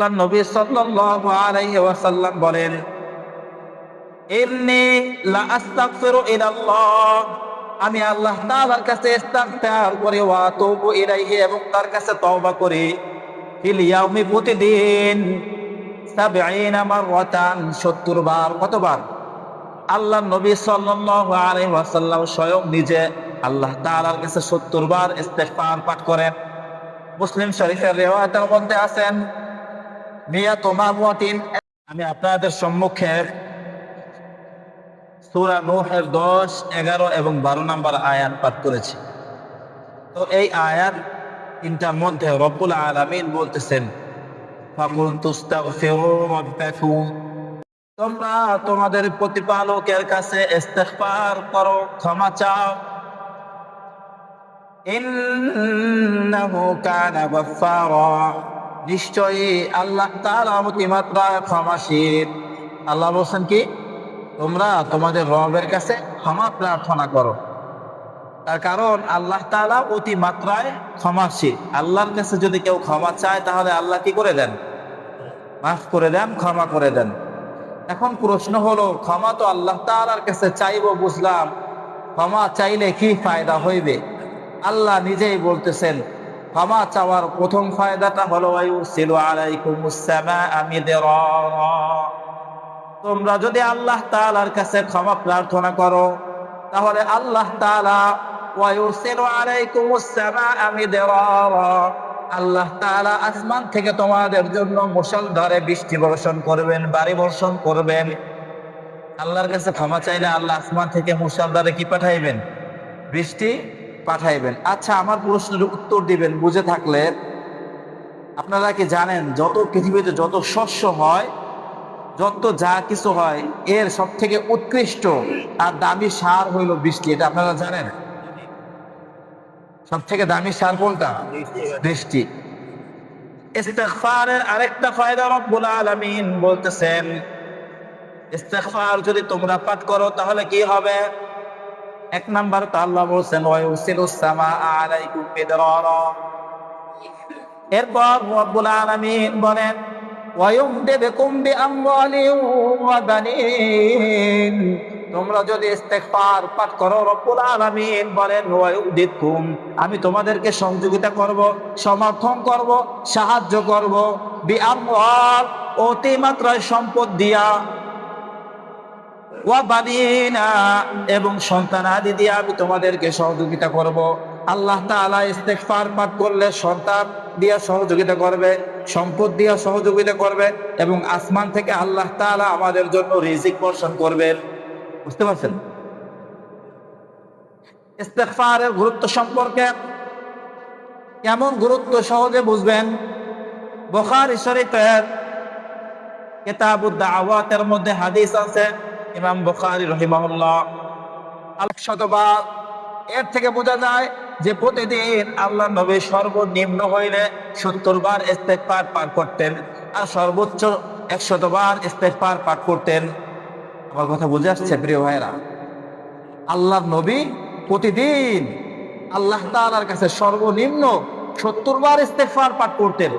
আল্লাহ নবী সাল্লাল্লাহু আলাইহি ওয়াসাল্লাম বলেন, ইন্নী লা আস্তাগফিরু ইলাল্লাহ। আমি আল্লাহ তাআলার কাছে ইস্তিগফার করি, ওয়া ইলাইহি, এবং তার কাছে তওবা করি। ফিল ইয়াউমি প্রতিদিন সাবঈনা মাররাতান 70 বার, কতবার? আল্লাহ নবী সাল্লাল্লাহু আলাইহি ওয়াসাল্লাম স্বয়ং নিজে আল্লাহ তাআলার কাছে 70 বার ইস্তিগফার পাঠ করেন। মুসলিম শরীফের রিওয়ায়াতের মধ্যে আছেন আমি আপনাদের সম্মুখে সূরা নূহের 10 11 এবং 12 নম্বর আয়াত পাঠ করেছি। তো এই আয়াত তিনটার মধ্যে রব্বুল আলামিন বলতেছেন তোমরা তোমাদের প্রতিপালকের কাছে ইস্তিগফার করো, ক্ষমা চাও। ইন্নাহু কানা গফফারা। নিশ্চয়ই আল্লাহ তাআলা অতিমাত্রায় ক্ষমাশীল আল্লাহ বলছেন কি, তোমরা তোমাদের রবের কাছে ক্ষমা প্রার্থনা করো। তার কারণ আল্লাহ তাআলা অতি মাত্রায় ক্ষমাশীল। আল্লাহর কাছে যদি কেউ ক্ষমা চায়, তাহলে আল্লাহ কি করে দেন? মাফ করে দেন, ক্ষমা করে দেন। এখন প্রশ্ন হলো, ক্ষমা তো আল্লাহ তাআলার কাছে চাইব বুঝলাম। ক্ষমা চাইলে কি ফায়দা হইবে? আল্লাহ নিজেই বলতেছেন ক্ষমা চাওয়ার প্রথম ফায়দাটা হলো তোমরা যদি আল্লাহ তাআলার কাছে ক্ষমা প্রার্থনা করো, তাহলে আল্লাহ মিদরারা। আল্লাহ তাআলা আসমান থেকে তোমাদের জন্য মুষলধারে বৃষ্টি বর্ষণ করবেন বাড়ি বর্ষণ করবেন। আল্লাহর কাছে ক্ষমা চাইলে আল্লাহ আসমান থেকে মুষলধারে কি পাঠাইবেন? বৃষ্টি পাঠাইবেন। আচ্ছা আমার প্রশ্নের উত্তর দিবেন, বুঝে থাকলে। আপনারা কি জানেন, যত পৃথিবীতে যত শস্য হয়, যত যা কিছু হয়, এর সব থেকে উৎকৃষ্ট আর দামি সার হইল বৃষ্টি। এটা আপনারা জানেন? সব থেকে দামি সার কোনটা? বৃষ্টি। আরেকটা ফায়দা বলতেছেন, ইস্তেগফার যদি তোমরা পাঠ করো, তাহলে কি হবে? এক নাম্বার তো আল্লাহ বলছেন এরপর রব্বুল আলামিন বলেন তোমরা যদি ইস্তেগফার পাঠ করো, রব্বুল আলামিন বলেন, ওয়ায়ুমদিদকুম, আমি তোমাদেরকে সহযোগিতা করব, সমর্থন করব, সাহায্য করব। বিআমওয়াল অতিমাত্রায় সম্পদ দিয়া এবং সন্তান আদি দিয়ে আমি তোমাদেরকে সহযোগিতা করব। আল্লাহ পাঠ করলে সন্তান দিয়া সহযোগিতা করবে, সম্পদ দিয়া সহযোগিতা করবে, এবং আসমান থেকে আল্লাহ তাআলা আমাদের জন্য রিজিক বর্ষণ করবেন বুঝতে পারছেন? ইস্তেগফারের গুরুত্ব সম্পর্কে কেমন গুরুত্ব সহজে বুঝবেন? বুখারী শরীফের কিতাবুদ দাওয়াতের মধ্যে হাদিস আছে ইমাম বুখারী রহিমাহুল্লাহ শতবার। এর থেকে বোঝা যায় যে প্রতিদিন আল্লাহ নবী সর্বনিম্ন হইলে সত্তর বার পার পাঠ করতেন আর সর্বোচ্চ একশত বার ইস্তেগফার পাঠ করতেন। আমার কথা বুঝে আসছে, প্রিয় ভাইরা আল্লাহ নবী প্রতিদিন আল্লাহ তাআলার কাছে সর্বনিম্ন সত্তর বার ইস্তেগফার পাঠ করতেন।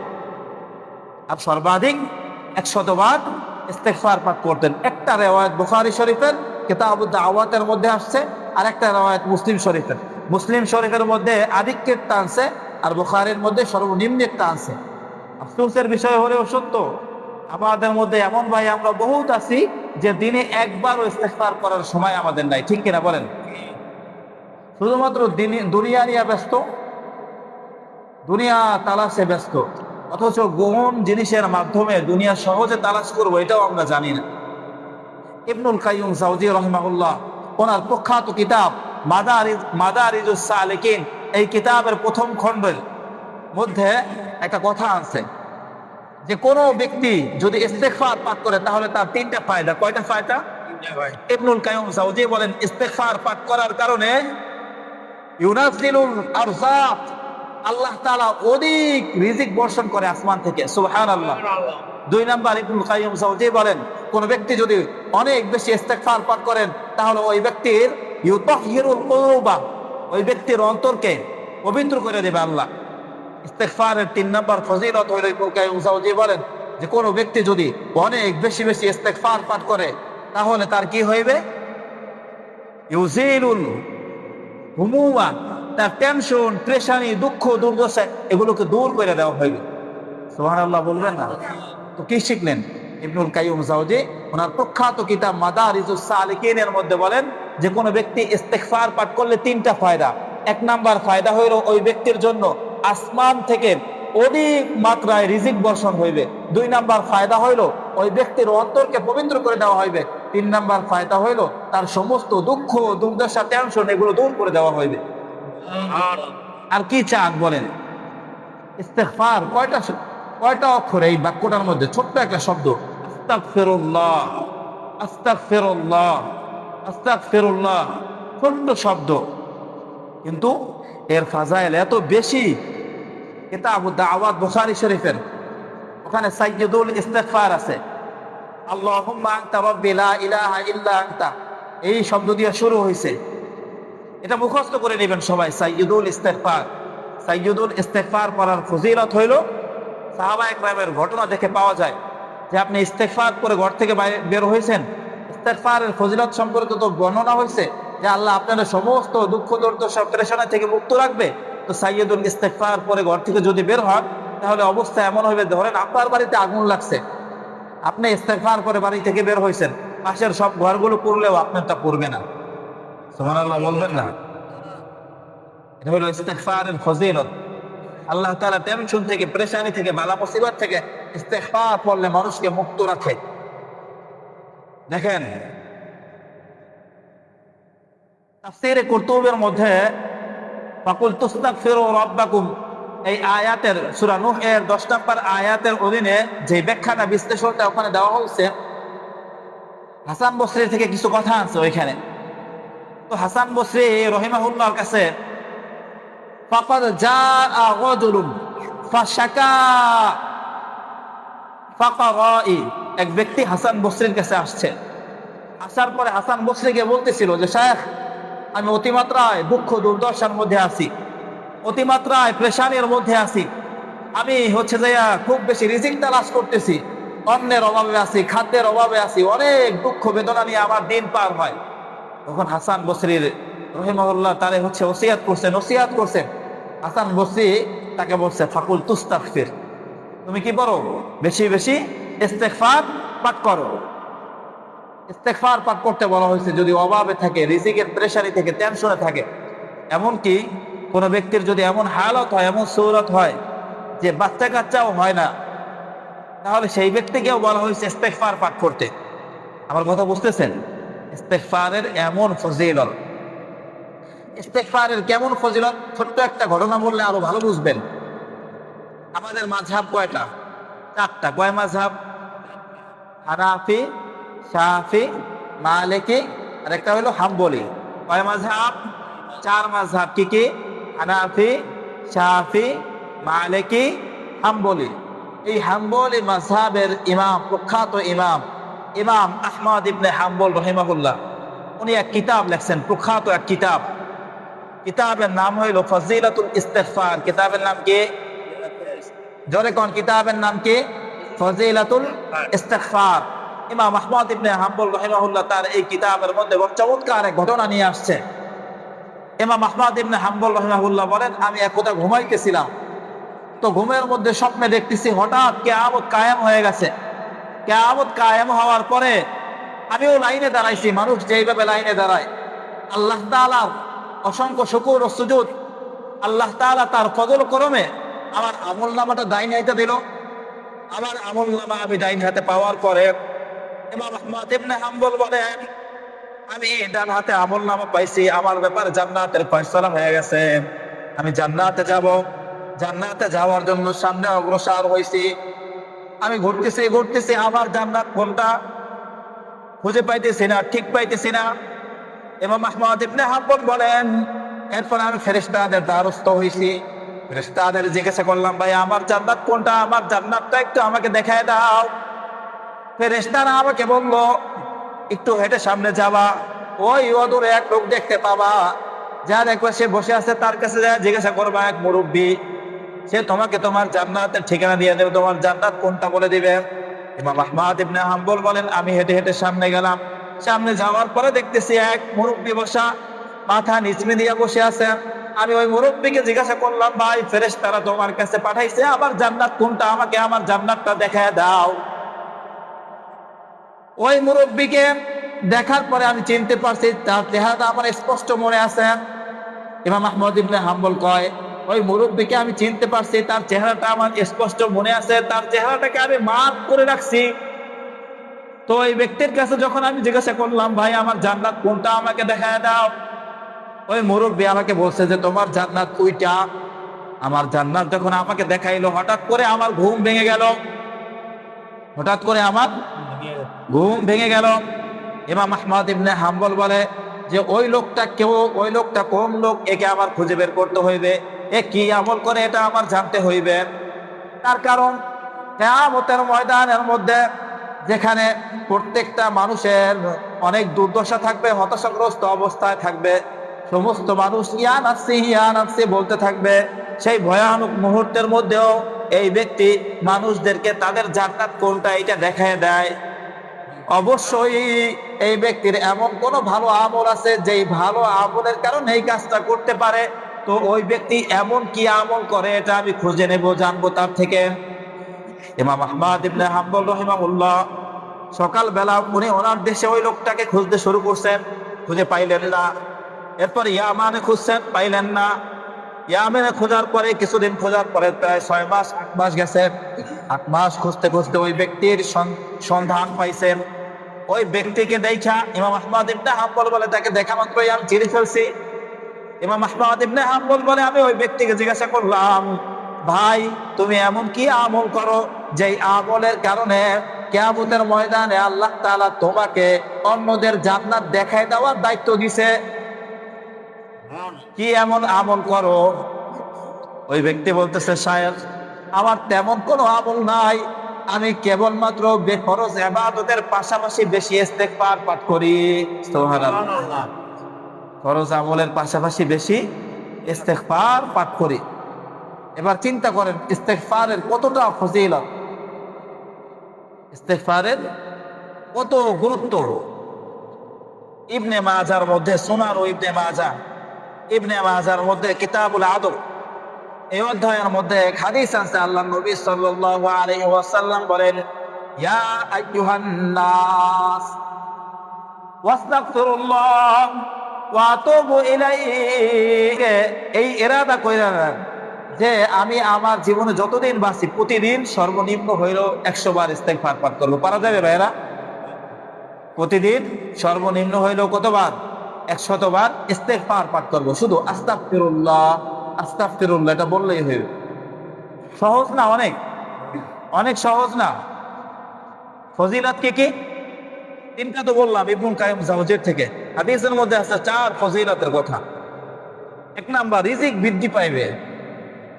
আর সর্বাধিক একশত বার ইস্তেগফার পাঠ করতেন। একটা রেওয়ায়ত বুখারি শরীফের, কিতাবুদ দাওয়াতের মধ্যে আসছে, আর একটা রেওয়ায়ত মুসলিম শরীফের। মুসলিম শরীফের মধ্যে আধিক্যের টানছে আর বুখারীর মধ্যে সর্বনিম্নের টানছে আফসোসের বিষয় হলেও সত্য, আমাদের মধ্যে এমন ভাই আমরা বহুত আছি যে দিনে একবারও ইস্তেগফার করার সময় আমাদের নাই। ঠিক কিনা বলেন? শুধুমাত্র দিনে দুনিয়া নিয়ে ব্যস্ত, দুনিয়া তালাশে ব্যস্ত। অথচ গহন জিনিসের মাধ্যমে দুনিয়া সহজে তালাশ করব এটাও আমরা জানি না। ইবনুল কাইয়ুম সাউদি রহমাউল্লাহ ওনার প্রখ্যাত কিতাব মাদারিজ মাদারিজুস সালিকিন এই কিতাবের প্রথম খণ্ডের মধ্যে একটা কথা আছে যে কোনো ব্যক্তি যদি ইস্তেগফার পাঠ করে তাহলে তার তিনটা ফায়দা। কয়টা ফায়দা? ইবনুল কাইয়ুম সাউদি বলেন ইস্তেগফার পাঠ করার কারণে ইউনাজিলুল আরযাক আল্লাহ তাআলা অধিক রিজিক বর্ষণ করে আসমান থেকে সুবহানাল্লাহ। দুই নাম্বার ইবনুল সাউদি বলেন কোন ব্যক্তি যদি অনেক বেশি ইস্তেগফার পাঠ করেন তাহলে ওই ব্যক্তির ইউতাহিরুল ওই ব্যক্তির অন্তরকে পবিত্র করে দেবে আল্লাহ। ইস্তেগফারের তিন নাম্বার ফজিলত হইল ইবনুল কাইয়ুম সাউদি বলেন যে কোনো ব্যক্তি যদি অনেক বেশি বেশি ইস্তেগফার পাঠ করে তাহলে তার কি হইবে? ইউজিরুল হুমুমা তার টেনশন প্রেশানি দুঃখ, দুর্দশা, এগুলোকে দূর করে দেওয়া হইবে। সুবহানাল্লাহ বলবেন না। তো কি শিখলেন? ইবনুল কাইয়ুম জাওজি ওনার প্রখ্যাত কিতাব মাদারিজুস সালিকিনের মধ্যে বলেন যে, কোনো ব্যক্তি ইস্তেগফার পাঠ করলে তিনটা ফায়দা। এক নাম্বার ফায়দা হইল ওই ব্যক্তির জন্য আসমান থেকে অধিক মাত্রায় রিজিক বর্ষণ হইবে। দুই নাম্বার ফায়দা হইল ওই ব্যক্তির অন্তরকে পবিত্র করে দেওয়া হইবে। তিন নাম্বার ফায়দা হইল তার সমস্ত দুঃখ, দুর্দশা টেনশন এগুলো দূর করে দেওয়া হইবে। আর কি চান বলেন? ইস্তেগফার, কয়টা কয়টা অক্ষর এই বাক্যটার মধ্যে? ছোট্ট একটা শব্দ। আস্তাগফিরুল্লাহ আস্তাগফিরুল্লাহ আস্তাগফিরুল্লাহ। ছোট্ট শব্দ। কিন্তু এর ফাজাইল এত বেশি। কিতাব দাওয়াত বুখারী শরীফের। ওখানে সাইয়্যিদুল ইস্তেগফার আছে। আল্লাহুম্মা আনতা রাব্বি লা ইলাহা ইল্লা আনতা। এই শব্দ দিয়ে শুরু হয়েছে এটা মুখস্থ করে নেবেন সবাই, সাইয়্যিদুল ইস্তেগফার। সাইয়্যিদুল ইস্তেগফার করার ফজিলত হইল, সাহাবা একরামের ঘটনা দেখে পাওয়া যায় যে আপনি ইস্তেগফার করে ঘর থেকে বের হয়েছেন। ইস্তেগফারের ফজিলত সম্পর্কে তো বর্ণনা হয়েছে যে আল্লাহ আপনার সমস্ত দুঃখ, দুর্দশা, প্রেশানা থেকে মুক্ত রাখবে। তো সাইয়দুল ইস্তেগফার পরে ঘর থেকে যদি বের হন, তাহলে অবস্থা এমন হবে, ধরেন আপনার বাড়িতে আগুন লাগছে, আপনি ইস্তেগফার করে বাড়ি থেকে বের হয়েছেন, পাশের সব ঘরগুলো পুরলেও আপনারটা পড়বে না। সুবহানাল্লাহ, বলবেন না। এটা হলো ইস্তেগফারের ফজিলত। আল্লাহ তাআলা টেনশন থেকে, প্রেশানি থেকে, বালা মুসিবত থেকে মানুষকে মুক্ত রাখে। দেখেন, তাফসীরে মধ্যে ফাকুল তুস্তাগফিরু রাব্বাকুম, এই আয়াতের, সূরা নূহ এর 10 নম্বর আয়াতের অধীনে যে ব্যাখ্যাটা, বিশ্লেষণটা ওখানে দেওয়া হয়েছে, হাসান বসরি থেকে কিছু কথা আছে ওইখানে। হাসান বসরি রহিমাহুল্লাহর কাছে এক ব্যক্তি হাসান বসরির কাছে আসছে। আসার পরে হাসান বসরিকে বলতেছিল যে শেখ আমি অতিমাত্রায় দুঃখ দুর্দশার মধ্যে আছি, অতিমাত্রায় প্রেশানির মধ্যে আছি। আমি হচ্ছে যে খুব বেশি রিজিক তালাশ করতেছি, অন্যের অভাবে আছি, খাদ্যের অভাবে আছি, অনেক দুঃখ বেদনা নিয়ে আমার দিন পার হয়। তখন হাসান বসরির রহিমউল্লাহ তারে হচ্ছে ওসিয়াত করছেন ওসিয়াত করছেন। হাসান বসরি তাকে বলছে, ফাকুল তুস্তাগফির। তুমি কি করো বেশি বেশি ইস্তেগফার পাঠ করো। ইস্তেগফার পাঠ করতে বলা হয়েছে, যদি অভাবে থাকে, রিজিকের প্রেশারি থেকে, টেনশনে থাকে। এমনকি কোনো ব্যক্তির যদি এমন হালত হয়, এমন সৌরত হয়, যে বাচ্চা কাচ্চাও হয় না, তাহলে সেই ব্যক্তিকেও বলা হয়েছে, ইস্তেগফার পাঠ করতে। আমার কথা বুঝতেছেন? ইস্তেগফারের এমন ফজিলত। ইস্তেগফারের কেমন ফজিলত? ছোট্ট একটা ঘটনা বললে আরও ভালো বুঝবেন। আমাদের মাঝহাব কয়টা? চারটা। কয় মাঝহাব? হানাফি, শাফি, মালিকি আর একটা হলো হাম্বলি। কয় মাঝহাব? চার মাঝহাব। কি কি? হানাফি, শাফি, মালিকি, হাম্বলি। এই হাম্বলি মাঝহাবের ইমাম, প্রখ্যাত ইমাম ইমাম আহমদ ইবনে হাম্বল রহিমাহুল্লাহ, উনি এক কিতাব লেখছেন, প্রখ্যাত এক কিতাব। কিতাবের নাম হইল ফজিলাতুল ইস্তেগফার। কিতাবের নাম কি? জোরে কোন কিতাবের নাম কি? ফজিলাতুল ইস্তেগফার। ইমাম আহমদ ইবনে হাম্বল রহিমাহুল্লাহ তার এই কিতাবের মধ্যে চমৎকার এক ঘটনা নিয়ে আসছে। ইমাম আহমদ ইবনে হাম্বল রহিমাহুল্লাহ বলেন, আমি একদা ঘুমাইতেছিলাম। তো ঘুমের মধ্যে স্বপ্নে দেখতেছি, হঠাৎ কে কেয়ামত কায়েম হয়ে গেছে। কেয়ামত কায়েম হওয়ার পরে আমিও লাইনে দাঁড়াইছি, মানুষ যেইভাবে লাইনে দাঁড়ায়। আল্লাহ তাআলার অসংখ্য শুকুর ও সুযোগ আল্লাহ তাআলা তার ফজল করমে আমার আমল নামাটা ডাইন হাতে দিল। আমার আমল নামা আমি ডাইন হাতে পাওয়ার পরে ইমাম আহমদ হাম্বল বলেন, আমি ডান হাতে আমল নামা পাইছি, আমার ব্যাপারে জান্নাতের ফয়সালা হয়ে গেছে। আমি জান্নাতে যাব। জান্নাতে যাওয়ার জন্য সামনে অগ্রসর হয়েছি আমি ঘুরতেছি ঘুরতেছি, আমার জান্নাত কোনটা? খুঁজে পাইতেছি না, ঠিক পাইতেছি না। ইমাম আহমদ ইবনে হাম্বল বলেন, এরপর আমি ফেরেশতাদের দ্বারস্থ হয়েছি ফেরেশতাদের জিজ্ঞাসা করলাম, ভাই, আমার জান্নাত কোনটা? আমার জান্নাতটা একটু আমাকে দেখায় দাও। ফেরেশতারা আমাকে বলল, একটু হেঁটে সামনে যাবা। ওই অদূরে এক লোক দেখতে পাবা। যা দেখবা সে বসে আছে, তার কাছে যা জিজ্ঞাসা করবা, এক মুরব্বী। সে তোমাকে তোমার জান্নাতের ঠিকানা দিয়ে দেবে। তোমার জান্নাত কোনটা বলে দিবে? ইমাম আহমাদ ইবনে হাম্বল বলেন, আমি হেঁটে হেঁটে সামনে গেলাম। সামনে যাওয়ার পরে দেখতেছি এক মুরব্বী বসা, মাথা নিচমে দিয়ে বসে আছেন আমি ওই মুরব্বীকে জিজ্ঞাসা করলাম, ভাই ফেরেশ তারা তোমার কাছে পাঠাইছে, আমার জান্নাত কোনটা? আমাকে আমার জান্নাতটা দেখায় দাও। ওই মুরব্বীকে দেখার পরে আমি চিনতে পারছি, তার চেহারাটা আমার স্পষ্ট মনে আছে। ইমাম আহমদ ইবনে হাম্বল কয় ওই মুরব্বীকে আমি চিনতে পারছি, তার চেহারাটা আমার স্পষ্ট মনে আছে, তার চেহারাটাকে আমি মার্ক করে রাখছি। তো ওই ব্যক্তির কাছে যখন আমি জিজ্ঞাসা করলাম, ভাই, আমার জান্নাত কোনটা? আমাকে দেখায় দাও। ওই মুরব্বী আমাকে বলছে যে, তোমার জান্নাত ওইটা আমার জান্নাত যখন আমাকে দেখাইলো, হঠাৎ করে আমার ঘুম ভেঙে গেল। হঠাৎ করে আমার ঘুম ভেঙে গেল। ইমাম আহমদ ইবনে হাম্বল বলে যে, ওই লোকটা কেউ, ওই লোকটা কম লোক, একে আমার খুঁজে বের করতে হইবে। এ কি আমল করে এটা আমার জানতে হইবে? তার কারণ, কেয়ামতের ময়দানের মধ্যে যেখানে প্রত্যেকটা মানুষের অনেক দুর্দশা থাকবে, হতাশাগ্রস্ত অবস্থায় থাকবে, সমস্ত মানুষ ইয়ান আসছি ইয়ান আসছি বলতে থাকবে, সেই ভয়ানক মুহূর্তের মধ্যেও এই ব্যক্তি মানুষদেরকে তাদের জান্নাত কোনটা এটা দেখায় দেয়। অবশ্যই এই ব্যক্তির এমন কোন ভালো আমল আছে, যেই ভালো আমলের কারণে এই কাজটা করতে পারে। তো ওই ব্যক্তি এমন কি আমল করে, এটা আমি খুঁজে নেব, জানব তার থেকে। ইমাম রহিমাহুল্লাহ, সকালবেলা উনি ওনার দেশে ওই লোকটাকে খুঁজতে শুরু করছেন, খুঁজে পাইলেন না। এরপর ইয়ামানে খুঁজছেন, পাইলেন না। ইয়ামেনে খোঁজার পরে, কিছুদিন খোঁজার পরে প্রায় ছয় মাস, আট মাস গেছে। আট মাস খুঁজতে খুঁজতে ওই ব্যক্তির সন- সন্ধান পাইছেন। ওই ব্যক্তিকে দেখা ইমাম আহমদ ইবনে হাম্বল বলে, তাকে দেখা মাত্রই আমি চিনে ফেলছি। ইমাম আহমদ ইবনে হাম্বল বলে, আমি ওই ব্যক্তিকে জিজ্ঞাসা করলাম, ভাই, তুমি এমন কি আমল করো যেই আমলের কারণে ময়দানে আল্লাহ তাআলা তোমাকে অন্যদের জান্নাত দেখায় দেওয়ার দায়িত্ব দিছে? কি এমন আমল করো? ওই ব্যক্তি বলতেছে শায়দ আমার তেমন কোনো আমল নাই। আমি কেবলমাত্র বেফরজ এবাদতের পাশাপাশি বেশি ইস্তেগফার পাঠ করি। সুবহানাল্লাহ। ফরজ আমলের পাশাপাশি বেশি ইস্তেগফার পাঠ করি। এবার চিন্তা করেন, ইস্তেগফারের কতটা ফজিলত? ইস্তেগফারের কত গুরুত্ব? ইবনে মাজার মধ্যে সোনার ও ইবনে মাজা ইবনে মাজার মধ্যে কিতাবুল আদব। এই অধ্যায়ের মধ্যে এক হাদিস আছে আল্লাহ নবী সাল্লাল্লাহু আলাইহি ওয়াসাল্লাম বলেন, ইয়া আইয়ুহান নাস, ওয়াস্তাগফিরুল্লাহ। ওয়া আতুবু ইলাইহি, এই ইরাদা কইরা নেন যে আমি আমার জীবনে যতদিন বাঁচি প্রতিদিন সর্বনিম্ন হইলেও একশো বার ইস্তেগফার পাঠ করব। পারা যাবে ভাইরা প্রতিদিন সর্বনিম্ন হইলেও কতবার? একশতবার ইস্তেগফার পাঠ করব। শুধু আস্তাগফিরুল্লাহ আস্তাগফিরুল্লাহ, এটা বললেই হইবে সহজ না অনেক? অনেক সহজ না? ফজিলাত কে কি? তিনটা তো বললাম, ইবনুল কাইম জাওজের থেকে। হাদিসের মধ্যে আছে চার ফজিলতের কথা। এক নাম্বার, রিজিক বৃদ্ধি পাইবে।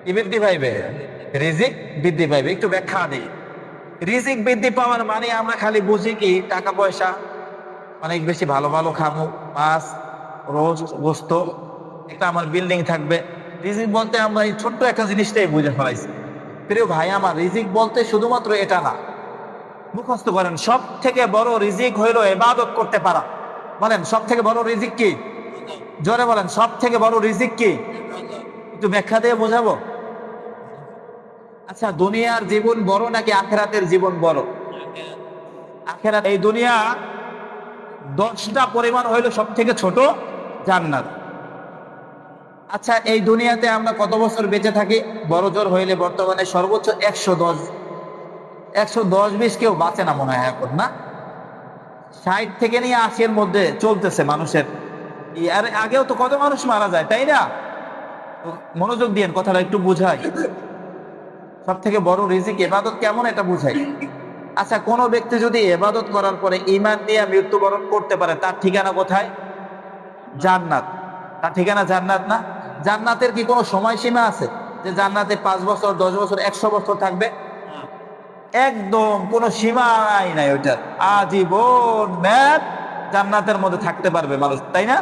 কি বৃদ্ধি পাইবে? রিজিক বৃদ্ধি পাইবে। একটু ব্যাখ্যা দিই। রিজিক বৃদ্ধি পাওয়ার মানে আমরা খালি বুঝি কি টাকা পয়সা, অনেক বেশি ভালো ভালো খাব মাছ, রোজ, গোস্ত, একটা আমার বিল্ডিং থাকবে। রিজিক বলতে আমরা এই ছোট্ট একটা জিনিসটাই বুঝে ফেলাইছি। প্রিয় ভাই, আমার রিজিক বলতে শুধুমাত্র এটা না। মুখস্থ করেন সব থেকে বড় রিজিক হইল এবাদত করতে পারা। বলেন সব থেকে বড় রিজিক কি? জোরে বলেন সব থেকে বড় রিজিক কি? একটু ব্যাখ্যা দিয়ে বোঝাবো? আচ্ছা দুনিয়ার জীবন বড় নাকি আখেরাতের জীবন বড়? আখেরাত, এই দুনিয়া দশটা পরিমাণ হইল সব থেকে ছোট জান্নাত। আচ্ছা এই দুনিয়াতে আমরা কত বছর বেঁচে থাকি? বড় জোর হইলে বর্তমানে সর্বোচ্চ একশো দশ একশো দশ বিশ কেউ বাঁচে না মনে হয় এখন, না? ষাট থেকে নিয়ে আশির মধ্যে চলতেছে মানুষের। আর আগেও তো কত মানুষ মারা যায়, তাই না? মনোযোগ দিয়েন কথাটা একটু বুঝাই। সব থেকে বড় রিজিক এবাদত কেমন এটা বুঝাই। আচ্ছা কোন ব্যক্তি যদি এবাদত করার পরে ইমান দিয়ে মৃত্যুবরণ করতে পারে, তার ঠিকানা কোথায়? জান্নাত। তার ঠিকানা জান্নাত না? জান্নাতের কি কোনো সময়সীমা আছে? যে জান্নাতে পাঁচ বছর, দশ বছর, একশো বছর থাকবে? একদম কোনো সীমাই নাই ওইটার। আজীবন ম্যাপ জান্নাতের মধ্যে থাকতে পারবে মানুষ তাই না?